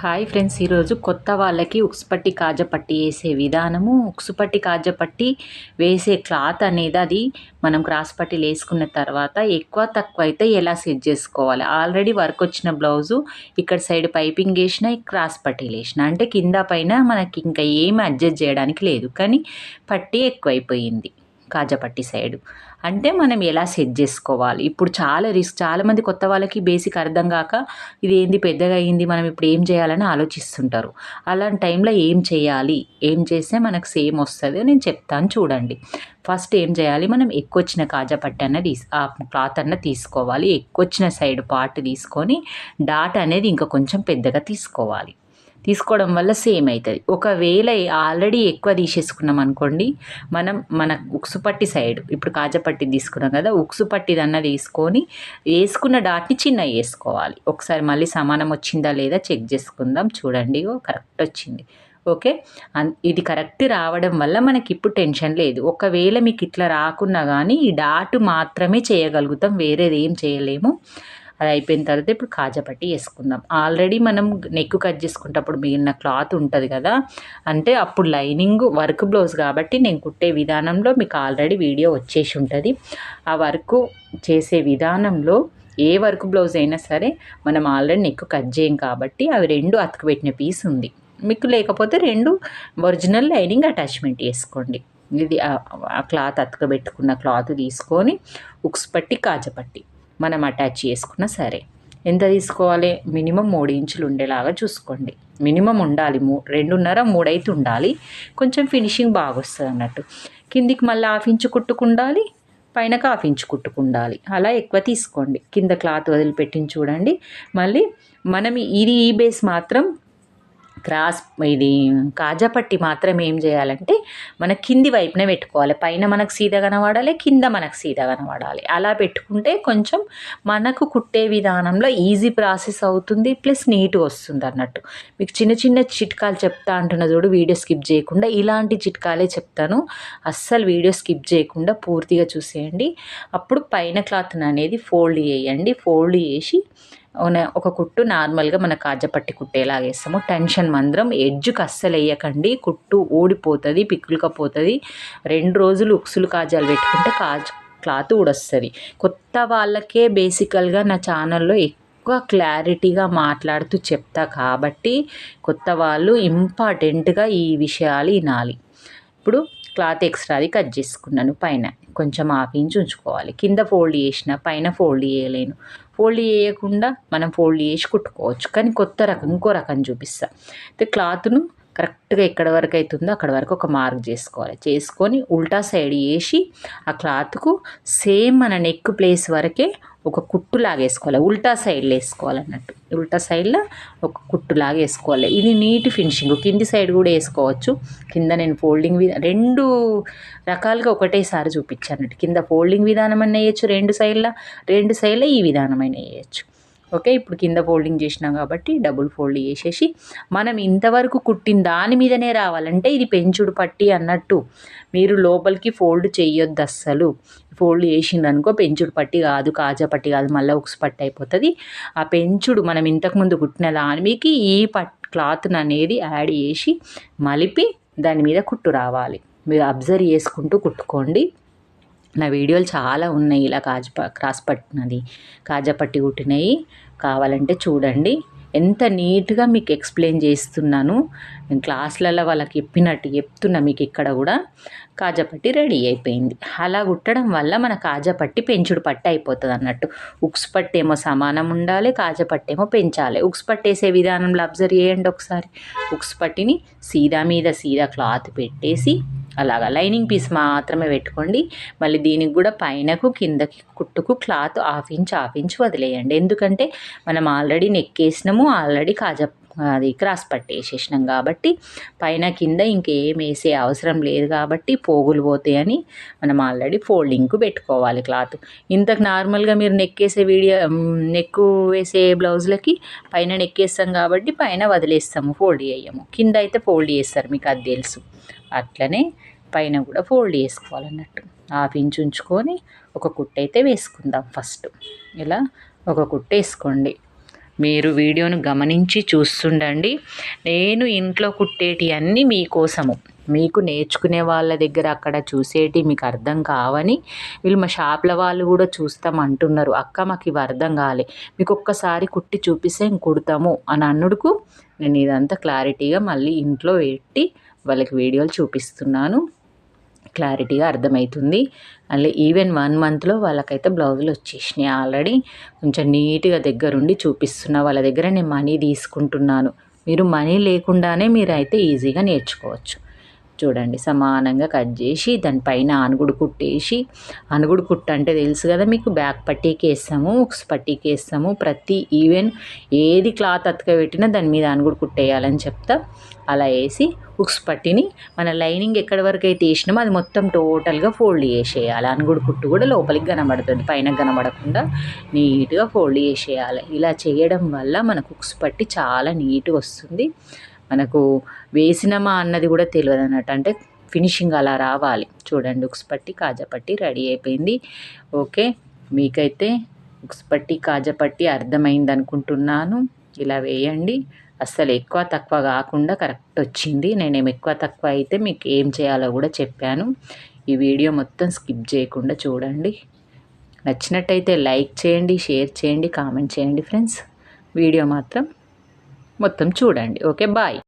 Hi friends ఈరోజు కొత్త వాళ్ళకి ఉక్సుపట్టి కాజపట్టి వేసే విధానము. ఉక్సుపట్టి కాజపట్టి వేసే క్లాత్ అనేది అది మనం క్రాస్ పట్టీలు వేసుకున్న తర్వాత ఎక్కువ తక్కువ అయితే ఎలా సెట్ చేసుకోవాలి? ఆల్రెడీ వర్క్ వచ్చిన బ్లౌజు ఇక్కడ సైడ్ పైపింగ్ వేసిన క్రాస్ పట్టీలు వేసిన. అంటే కింద పైన మనకి ఇంకా ఏమి అడ్జస్ట్ చేయడానికి లేదు. కానీ పట్టి ఎక్కువైపోయింది. కాజాపట్టి సైడు. అంటే మనం ఎలా సెట్ చేసుకోవాలి? ఇప్పుడు చాలా రిస్క్ చాలామంది కొత్త వాళ్ళకి బేసిక్ అర్థం కాక ఇది ఏంది పెద్దగా అయింది మనం ఇప్పుడు ఏం చేయాలని ఆలోచిస్తుంటారు. అలాంటి టైంలో ఏం చేయాలి? ఏం చేస్తే మనకు సేమ్ వస్తుంది? నేను చెప్తాను చూడండి. ఫస్ట్ ఏం చేయాలి? మనం ఎక్కువ వచ్చిన కాజపట్టి అన్న తీసు ఆ క్లాత్ అన్న తీసుకోవాలి. ఎక్కువ వచ్చిన సైడ్ పార్ట్ తీసుకొని డాట్ అనేది ఇంకా కొంచెం పెద్దగా తీసుకోవాలి. తీసుకోవడం వల్ల సేమ్ అవుతుంది ఒకవేళ ఆల్రెడీ ఎక్కువ తీసేసుకున్నాం అనుకోండి మనం మన ఉక్సుపట్టి సైడ్ ఇప్పుడు కాజపట్టి తీసుకున్నాం కదా ఉక్సుపట్టి అన్న తీసుకొని వేసుకున్న డాట్ని చిన్న వేసుకోవాలి. ఒకసారి మళ్ళీ సమానం వచ్చిందా లేదా చెక్ చేసుకుందాం. చూడండి కరెక్ట్ వచ్చింది. ఓకే? ఇది కరెక్ట్ రావడం వల్ల మనకి ఇప్పుడు టెన్షన్ లేదు. ఒకవేళ మీకు ఇట్లా రాకున్నా కానీ ఈ డాట్ మాత్రమే చేయగలుగుతాం వేరేది ఏం చేయలేము. అది అయిపోయిన తర్వాత ఇప్పుడు కాజపట్టి వేసుకుందాం. ఆల్రెడీ మనం నెక్ కట్ చేసుకుంటప్పుడు మిగిలిన క్లాత్ ఉంటుంది కదా అంటే అప్పుడు లైనింగ్ వర్క్ బ్లౌజ్ కాబట్టి నేను కుట్టే విధానంలో మీకు ఆల్రెడీ వీడియో వచ్చేసి ఉంటుంది. ఆ వర్క్ చేసే విధానంలో ఏ వర్క్ బ్లౌజ్ అయినా సరే మనం ఆల్రెడీ నెక్ కట్ చేయం కాబట్టి అవి రెండు అతకబెట్టిన పీస్ ఉంది. మీకు లేకపోతే రెండు ఒరిజినల్ లైనింగ్ అటాచ్మెంట్ వేసుకోండి. ఇది ఆ క్లాత్ అతకబెట్టుకున్న క్లాత్ తీసుకొని ఉక్స్ పట్టి కాజపట్టి మనం అటాచ్ చేసుకున్నా సరే. ఎంత తీసుకోవాలి? మినిమం మూడు ఇంచులు ఉండేలాగా చూసుకోండి. మినిమం ఉండాలి. మూ రెండున్నర మూడైతే ఉండాలి. కొంచెం ఫినిషింగ్ బాగా వస్తుంది అన్నట్టు. కిందికి మళ్ళీ హాఫ్ ఇంచు కుట్టుకుండాలి. పైన హాఫ్ ఇంచు కుట్టుకుండాలి. అలా ఎక్కువ తీసుకోండి. కింద క్లాత్ వదిలిపెట్టిన చూడండి. మళ్ళీ మనం ఇది ఈ బేస్ మాత్రం క్రాస్ ఇది కాజాపట్టి మాత్రం ఏం చేయాలంటే మన కింది వైపునే పెట్టుకోవాలి. పైన మనకు సీదా కనబడాలి కింద మనకు సీదా కనబడాలి. అలా పెట్టుకుంటే కొంచెం మనకు కుట్టే విధానంలో ఈజీ ప్రాసెస్ అవుతుంది ప్లస్ నీట్గా వస్తుంది అన్నట్టు. మీకు చిన్న చిన్న చిట్కాలు చెప్తా అంటున్న చూడు వీడియో స్కిప్ చేయకుండా. ఇలాంటి చిట్కాలే చెప్తాను. అస్సలు వీడియో స్కిప్ చేయకుండా పూర్తిగా చూసేయండి. అప్పుడు పైన క్లాత్ అనేది ఫోల్డ్ చేయండి. ఫోల్డ్ చేసి ఒక కుట్టు నార్మల్గా మన కాజపట్టి కుట్టేలాగా వేస్తాము. టెన్షన్ మందరం ఎడ్జ్కి అస్సలు వేయకండి కుట్టు ఊడిపోతుంది పిక్కులుకపోతుంది రెండు రోజులు ఉక్సులు కాజాలు పెట్టుకుంటే కాజ్ క్లాత్ ఊడొస్తుంది. కొత్త వాళ్ళకే బేసికల్గా నా ఛానల్లో ఎక్కువ క్లారిటీగా మాట్లాడుతూ చెప్తా కాబట్టి కొత్త వాళ్ళు ఇంపార్టెంట్గా ఈ విషయాలు వినాలి. ఇప్పుడు క్లాత్ ఎక్స్ట్రాది కట్ చేసుకున్నాను పైన. కొంచెం ఆపించి ఇంచ్ ఉంచుకోవాలి. కింద ఫోల్డ్ చేసిన పైన ఫోల్డ్ చేయలేను. ఫోల్డ్ చేయకుండా మనం ఫోల్డ్ చేసి కుట్టుకోవచ్చు. కానీ కొత్త రకం ఇంకో రకం చూపిస్తా. అయితే క్లాత్ను కరెక్ట్గా ఎక్కడ వరకు అవుతుందో అక్కడ వరకు ఒక మార్క్ చేసుకోవాలి. చేసుకొని ఉల్టా సైడ్ వేసి ఆ క్లాత్కు సేమ్ మన నెక్ ప్లేస్ వరకే ఒక కుట్టు వేసుకోవాలి ఉల్టా సైడ్లో వేసుకోవాలి అన్నట్టు ఉల్టా సైడ్లో ఒక కుట్టు వేసుకోవాలి ఇది నీట్ ఫినిషింగ్. కింది సైడ్ కూడా వేసుకోవచ్చు. కింద నేను ఫోల్డింగ్ రెండు రకాలుగా ఒకటేసారి చూపించాను కింద ఫోల్డింగ్ విధానం అయినా వేయచ్చు రెండు సైడ్ల రెండు సైడ్ల ఈ విధానమైన వేయచ్చు. ఓకే ఇప్పుడు కింద ఫోల్డింగ్ చేసినాం కాబట్టి డబుల్ ఫోల్డ్ చేసేసి మనం ఇంతవరకు కుట్టిన దాని మీదనే రావాలంటే ఇది పెంచుడు పట్టి అన్నట్టు. మీరు లోపలికి ఫోల్డ్ చేయొద్దు అస్సలు. ఫోల్డ్ చేసిందనుకో పెంచుడు పట్టి కాదు కాజా పట్టి కాదు మళ్ళీ ఉక్స్ పట్టి అయిపోతుంది. ఆ పెంచుడు మనం ఇంతకుముందు కుట్టిన దాని మీకు ఈ పట్ క్లాత్ని అనేది యాడ్ చేసి మలిపి దాని మీద కుట్టు రావాలి. మీరు అబ్జర్వ్ చేసుకుంటూ కుట్టుకోండి. నా వీడియోలు చాలా ఉన్నాయి ఇలా కాజప క్రాస్ పట్టినది కాజా పట్టి కుట్టినవి కావాలంటే చూడండి. ఎంత నీట్గా మీకు ఎక్స్ప్లెయిన్ చేస్తున్నాను. నేను క్లాస్లలో వాళ్ళకి చెప్పినట్టు చెప్తున్నా మీకు ఇక్కడ కూడా. కాజాపట్టి రెడీ అయిపోయింది. అలా కుట్టడం వల్ల మన కాజాపట్టి పెంచుడు పట్టి అయిపోతుంది అన్నట్టు. ఉక్స్ పట్టేమో సమానం ఉండాలి కాజపట్టేమో పెంచాలి. ఉక్స్ పట్టేసే విధానంలో అబ్జర్వ్ చేయండి ఒకసారి. ఉక్స్ పట్టిని సీదా మీద సీదా క్లాత్ పెట్టేసి అలాగా లైనింగ్ పీస్ మాత్రమే పెట్టుకోండి. మళ్ళీ దీనికి కూడా పైనకు కిందకి కుట్టుకు cloth half inch half inch వదిలేయండి. ఎందుకంటే మనం ఆల్రెడీ నెక్ వేసినాము ఆల్రెడీ కాజా అది క్రాస్ పట్టేసేసినాం కాబట్టి పైన కింద ఇంకేం వేసే అవసరం లేదు కాబట్టి పోగులు పోతాయని మనం ఆల్రెడీ ఫోల్డింగ్కు పెట్టుకోవాలి క్లాత్. ఇంతకు నార్మల్గా మీరు నెక్ వేసే వీడియో నెక్ వేసే బ్లౌజులకి పైన నెక్ వేస్తాం కాబట్టి పైన వదిలేస్తాము ఫోల్డ్ చేయము. కింద అయితే ఫోల్డ్ చేస్తారు మీకు అది తెలుసు. అట్లనే పైన కూడా ఫోల్డ్ చేసుకోవాలన్నట్టు. హాఫ్ ఇంచ్ ఉంచుకొని ఒక కుట్ట అయితే వేసుకుందాం ఫస్ట్. ఇలా ఒక కుట్ట వేసుకోండి. మీరు వీడియోను గమనించి చూస్తుండండి. నేను ఇంట్లో కుట్టేటి అన్నీ మీకోసము. మీకు నేర్చుకునే వాళ్ళ దగ్గర అక్కడ చూసేటి మీకు అర్థం కావని వీళ్ళు మా షాప్ల వాళ్ళు కూడా చూస్తాం అంటున్నారు. అక్క మాకు ఇవి అర్థం కాలే. మీకు ఒక్కసారి కుట్టి చూపిస్తే ఇంక కుడతాము అని అన్నుడుకు నేను ఇదంతా క్లారిటీగా మళ్ళీ ఇంట్లో పెట్టి వాళ్ళకి వీడియోలు చూపిస్తున్నాను. క్లారిటీగా అర్థమవుతుంది అలా ఈవెన్ వన్ మంత్లో వాళ్ళకైతే బ్లౌజులు వచ్చేసినాయి ఆల్రెడీ. కొంచెం నీట్గా దగ్గరుండి చూపిస్తున్నా వాళ్ళ దగ్గర నేను మనీ తీసుకుంటున్నాను. మీరు మనీ లేకుండానే మీరు అయితే ఈజీగా నేర్చుకోవచ్చు. చూడండి సమానంగా కట్ చేసి దానిపైన అనుగుడు కుట్టేసి అనుగుడు కుట్టు అంటే తెలుసు కదా మీకు బ్యాక్ పట్టీకి వేస్తాము ఉక్స్ పట్టీకి వేస్తాము ప్రతి ఈవెన్ ఏది క్లాత్ అతకబెట్టినా దాని మీద అనుగుడు కుట్టేయాలని చెప్తా. అలా వేసి ఉక్స్ పట్టిని మన లైనింగ్ ఎక్కడి వరకు అయితే వేసినామో అది మొత్తం టోటల్గా ఫోల్డ్ చేసేయాలి. అనుగుడు కుట్టు కూడా లోపలికి కనబడుతుంది పైన కనబడకుండా నీట్గా ఫోల్డ్ చేసేయాలి. ఇలా చేయడం వల్ల మనకు ఉక్స్ పట్టి చాలా నీట్గా వస్తుంది. మనకు వేసినమా అన్నది కూడా తెలియదు అన్నట్టు అంటే ఫినిషింగ్ అలా రావాలి. చూడండి ఉక్స్ పట్టి కాజాపట్టి రెడీ అయిపోయింది. ఓకే మీకైతే ఉక్స్ పట్టి కాజాపట్టి అర్థమైంది అనుకుంటున్నాను. ఇలా వేయండి. అస్సలు ఎక్కువ తక్కువ కాకుండా కరెక్ట్ వచ్చింది. నేనేం ఎక్కువ తక్కువ అయితే మీకు ఏం చేయాలో కూడా చెప్పాను. ఈ వీడియో మొత్తం స్కిప్ చేయకుండా చూడండి. నచ్చినట్టయితే లైక్ చేయండి షేర్ చేయండి కామెంట్ చేయండి ఫ్రెండ్స్. వీడియో మాత్రం మొత్తం చూడండి. Okay bye.